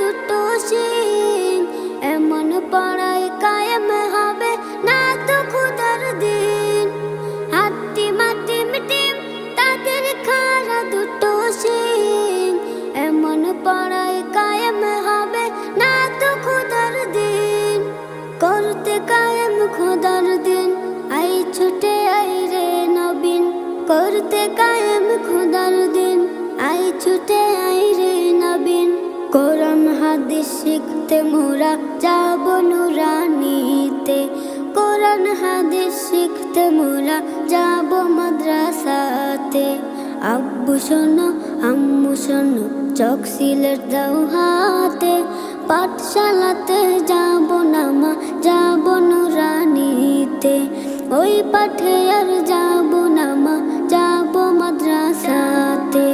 দুটো সিং, এমন পড়ায় কায়েম হবে না তো খুদার দিন। হাতি মাটি মিটিম তাদের খারা দুটো সিং, এমন পড়ায় কায়েম হবে না তো খুদার দিন। করতে কায়েম খোদার দিন, আই ছুটে আই রে নবীন। করতে শিখতে মোরা যাব নুরানিতে। কোরআন, হাদিস শিখতে মোরা যাব মাদ্রাসাতে। আব্বু শোনো, আম্মু শোনো, চক সিলেট দাও হাতে। পাঠশালাতে যাব না মা, যাব নুরানিতে। ওই পাঠে আর যাব না মা, যাব মাদ্রাসাতে।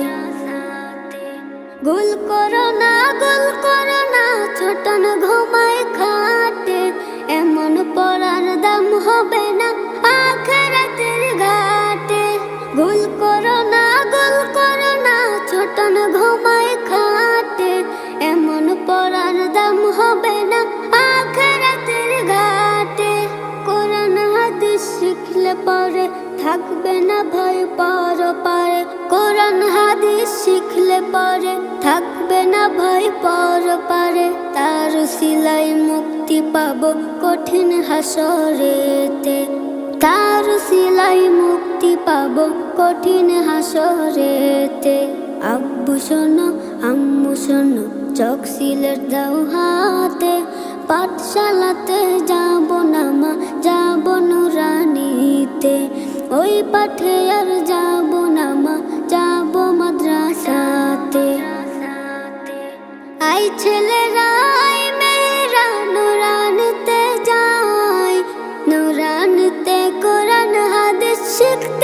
গুল করো না গুল করো না, ছোটন ঘুমায় খাটে। এমন পড়ার দাম হবে না, আখরাতের ঘাটে। গুল করো না, গুল করো না, ছোটন ঘুমায় খাটে। এমন পড়ার দাম হবে না, আখরাতের ঘাটে। কোরআন হাদিস শিখলে পরে থাকবে না ভয়, পর পারে। কোরআন হাদিস শিখলে পরে থাকবে না ভয়, পর পারে তার সিলাই মুক্তি পাবো কঠিন হাসরেতে। তার সিলাই মুক্তি পাবো কঠিন হাসরেতে। আব্বু শোনো, আম্মু শোনো চক সিলেট দাও হাতে। পাঠশালাতে যাব না মা, যাব নুরানিতে। ওই পাঠে আর যাব কোরআন হাদিস শিখতে